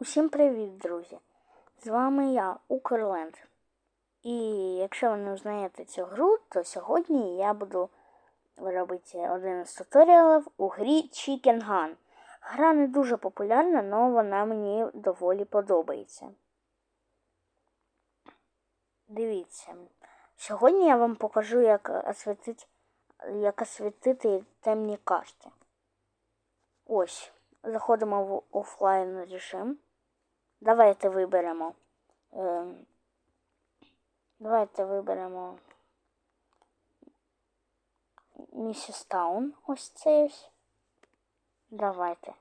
Усім привіт, друзі! З вами я, Укрленд. І якщо ви не знаєте цю гру, то сьогодні я буду робити один з туторіалів у грі Chicken Gun. Гра не дуже популярна, але вона мені доволі подобається. Дивіться, сьогодні я вам покажу, як освітити, як освітити темні карти. Ось. Заходимо в офлайн режим. Давайте виберемо. Е, давайте виберемо Місіс Таун. Ось цей ось. Давайте.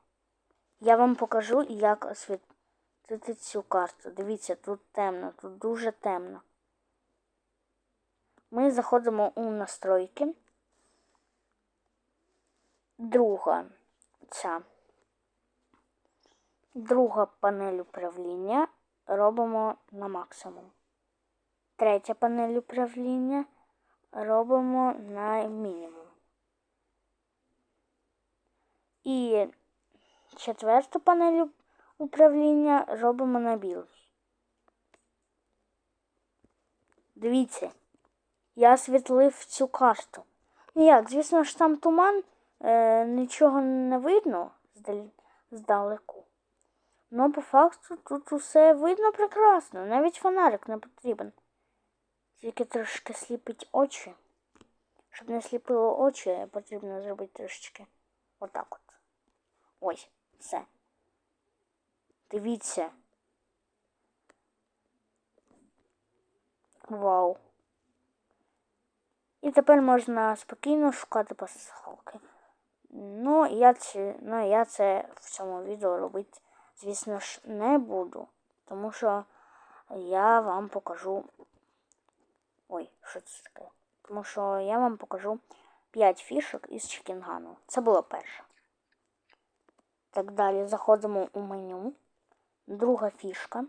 Я вам покажу, як освітити цю карту. Дивіться, тут темно, тут дуже темно. Ми заходимо у настройки. Друга ця. Друга панель управління робимо на максимум. Третя панель управління робимо на мінімум. І четверту панель управління робимо на білий. Дивіться, я освітлив цю карту. Як, звісно ж, там туман, е, нічого не видно здалеку. Ну, по факту тут усе видно прекрасно, навіть фонарик не потрібен. Тільки трошки сліпить очі. Щоб не сліпило очі, потрібно зробити трошечки отак от. Ось, все. Дивіться. Вау. І тепер можна спокійно шукати пасхалки. Ну, я це, ну, я це в цьому відео робити звісно ж, не буду, тому що я вам покажу. Ой, що це таке? Тому що я вам покажу 5 фішок із Чікінгану. Це було перше. Так далі заходимо у меню. Друга фішка.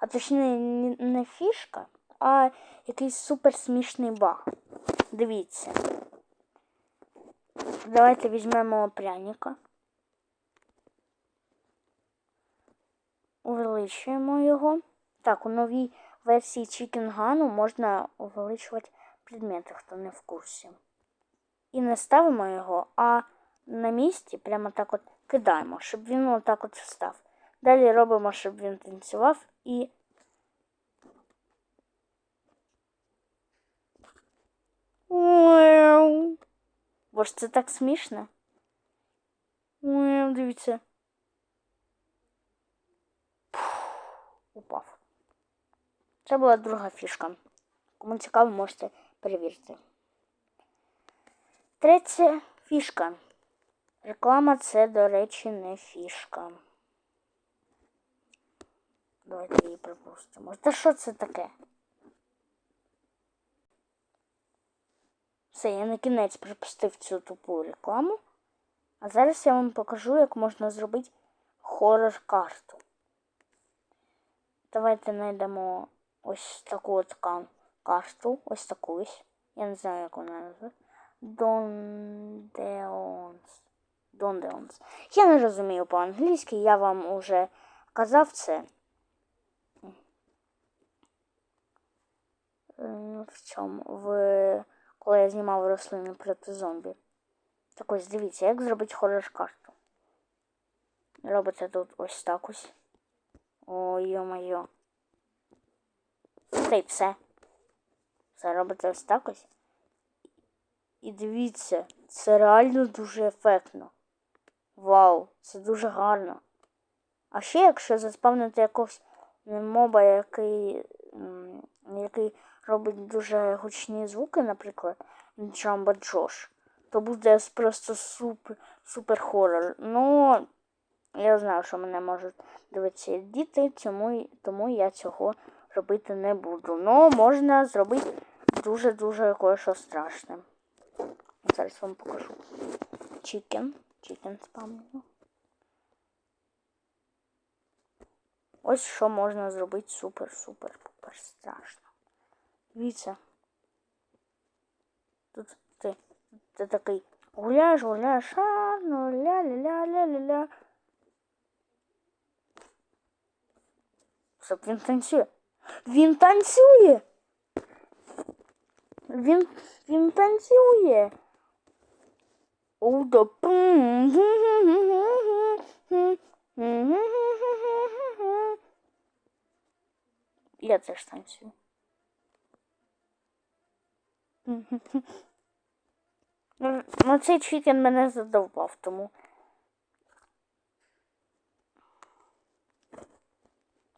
А точніше, не фішка, а якийсь суперсмішний баг. Дивіться. Давайте візьмемо пряника. Увеличуємо його. Так, у новій версії Gun можна увеличувати предмети, хто не в курсі. І не ставимо його, а на місці прямо так от кидаємо, щоб він отак от встав. Далі робимо, щоб він танцював і. Бо ж це так смішно. Дивіться. Упав. Це була друга фішка. Кому цікаво, можете перевірити. Третя фішка. Реклама це, до речі, не фішка. Давайте її припустимо. Та що це таке? Все, я на кінець припустив цю тупу рекламу. А зараз я вам покажу, як можна зробити хоррор-карту. Давайте знайдемо ось таку от карту. Ось таку ось. Я не знаю, як вона називається. Дондеонс. Дондеонс. Я не розумію по-англійськи, я вам уже казав це. В цьому, в... коли я знімав рослини проти зомбі. Так ось дивіться, як зробити хоррор карту. Робите тут ось так ось. Ой, йо-моє. Та й все. Все робиться ось так ось. І дивіться, це реально дуже ефектно. Вау, це дуже гарно. А ще, якщо заспавнити якогось моба, який який робить дуже гучні звуки, наприклад, Джамба Джош, то буде просто супер супер хоррор. Ну, я знаю, що мене можуть дивитися діти, тому, тому я цього робити не буду. Ну, можна зробити дуже-дуже кое-що страшне. Зараз вам покажу. Чікен. Чікен спамлю. Ось що можна зробити супер-супер-пупер страшно. Дивіться. Тут ти, ти такий гуляєш, гуляєш, а, ну ля-ля-ля-ля-ля-ля. Стоп, він танцює. Він танцює. Він, він танцює. Я теж танцюю. Ну, цей чикен мене задовбав, тому.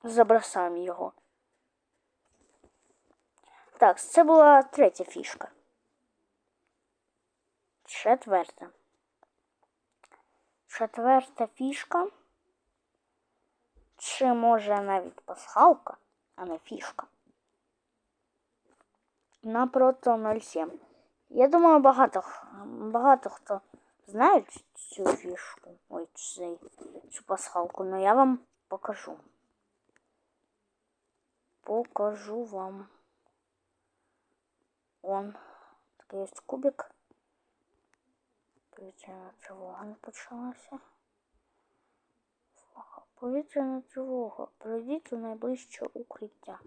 Забросаємо його. Так, це була третя фішка. Четверта. Четверта фішка. Чи може навіть пасхалка, а не фішка. На прото 07. Я думаю, багато, багато хто знає цю фішку. Ой, цей, цю пасхалку, але я вам покажу. Покажу вам. Он. Такий ось кубик. Повітряна тривога не почалася. Повітряна тривога. Пройдіть у найближче укриття.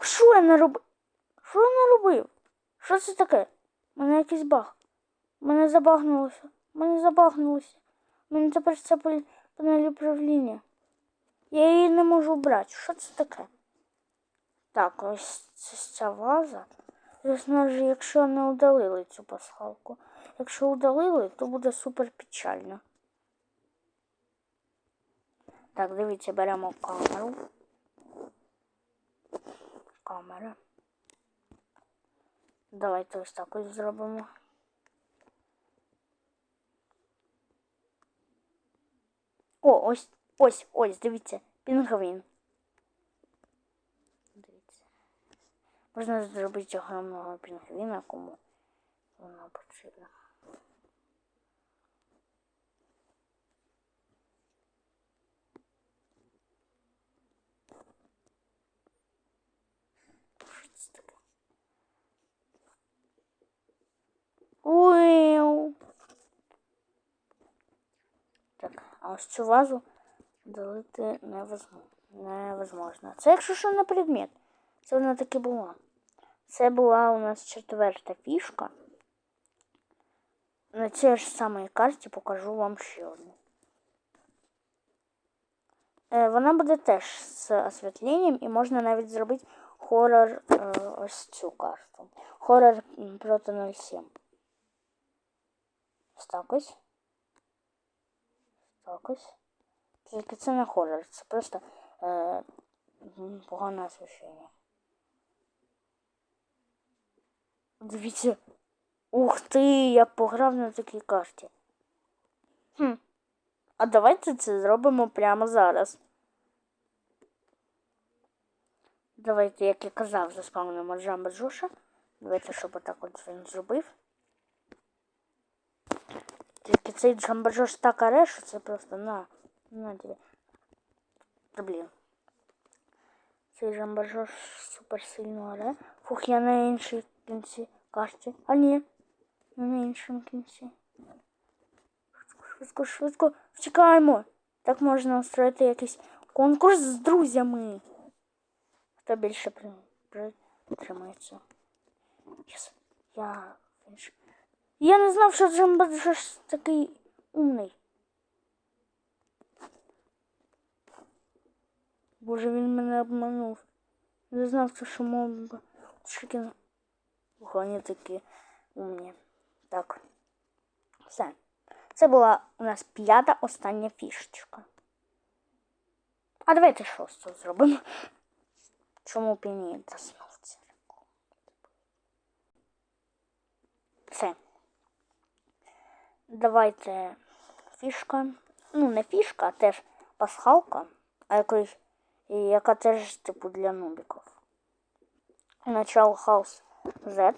Що я наробив? Що я наробив? Що це таке? У мене якийсь баг. Мене забагнулося. Мене забагнулося. У мене тепер це панель управління. Я її не можу брати. Що це таке? Так, ось ця ваза. Звісно ж, якщо не удалили цю пасхалку. Якщо удалили, то буде супер печально. Так, дивіться, беремо камеру. Камера. Давайте ось так ось зробимо. О, ось, ось, ось, дивіться, пінгвін. Можна зробити огромного пінгвіна, кому воно потрібно. Так, а ось цю вазу долити невозможно. невозможно. Це якщо що на предмет. Це вона таки була. Це була у нас четверта фішка. На цій ж самій карті покажу вам ще одну. Е, Вона буде теж з освітленням і можна навіть зробити хорор е, ось цю карту. Хорор проти 07. Ось так ось. Так ось. Тільки це не хорор, це просто е, погане освітлення. Дивіться. Ух ти, я пограв на такій карті. Хм. А давайте це зробимо прямо зараз. Давайте, як я казав, заспавнимо Джамба Джоша. Давайте, щоб отак от він зробив. Тільки цей Джамба Джош так оре, що це просто на. На тебе. Та блін. Цей Джамба Джош супер сильно оре. Фух, я на іншій кінці карті. А ні. На. Швидко, швидко, втікаємо. Так можна устроїти якийсь конкурс з друзями. Хто більше при... притримається? Єс. Я. Я не знав, що Джамба Джош такий умний. Боже, він мене обманув. Не знав, що мов Чикін. Вони такі умні. Так. Все. Це була у нас п'ята остання фішечка. А давайте шосту зробимо. Чому б і ні доснув це? Все. Давайте фішка. Ну, не фішка, а теж пасхалка, а якось, яка теж типу для нубіків. Начало хаус Z.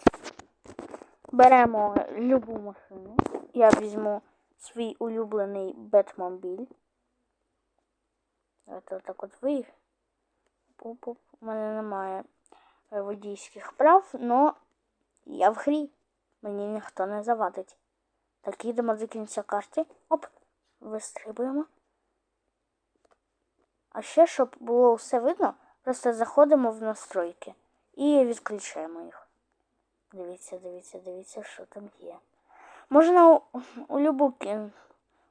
Беремо любу машину. Я візьму свій улюблений Бетмобіль. Давайте отак от ви. Пуп-пуп. У мене немає водійських прав, але я в грі. Мені ніхто не завадить. Так, їдемо до кінця карти. Оп, вистрибуємо. А ще, щоб було все видно, просто заходимо в настройки і відключаємо їх. Дивіться, дивіться, дивіться, що там є. Можна у, у, любу, кін-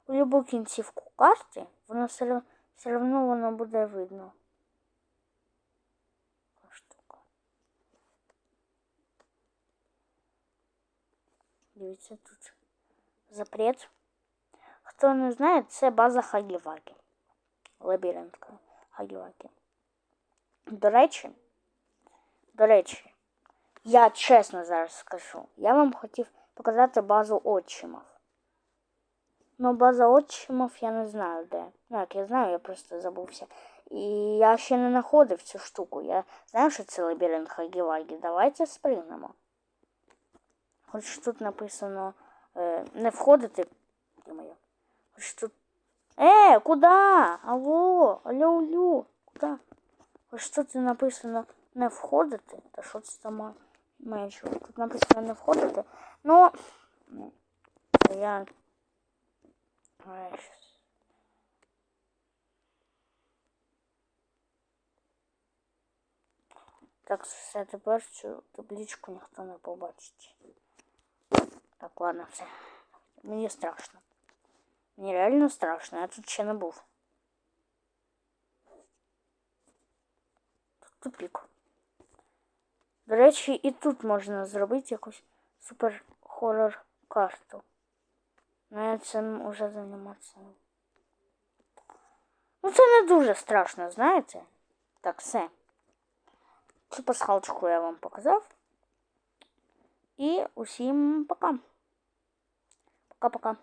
у любу кінцівку карти, воно все, все одно воно буде видно. Штука. Дивіться тут. Запрет. Хто не знає, це база Хагівагі. Лабіринтка Хагівагі. До речі, до речі, я чесно зараз скажу, я вам хотів показати базу отчимів. Ну, база отчимів я не знаю де. Ну, як я знаю, я просто забувся. І я ще не знаходив цю штуку. Я знаю, що це лабіринт Хагівагі. Давайте спригнемо. Хоч тут написано е, не входити. Хоч тут. Е, куди? Алло, алло, алло, куди? Хоч тут написано не входити. Та що це там ма- має чого? Тут написано не входити. Ну, м, я. Ай, щас. Так, все, тепер цю табличку ніхто не побачить. Так, ладно, все. Мені страшно. Мені реально страшно, я тут ще не був. Тут тупік. До речі, і тут можна зробити якусь супер хоррор карту. Ну я цим уже займатися. Ну це не дуже страшно, знаєте? Так, все. Цю пасхалочку я вам показав. І усім пока. Пока-пока.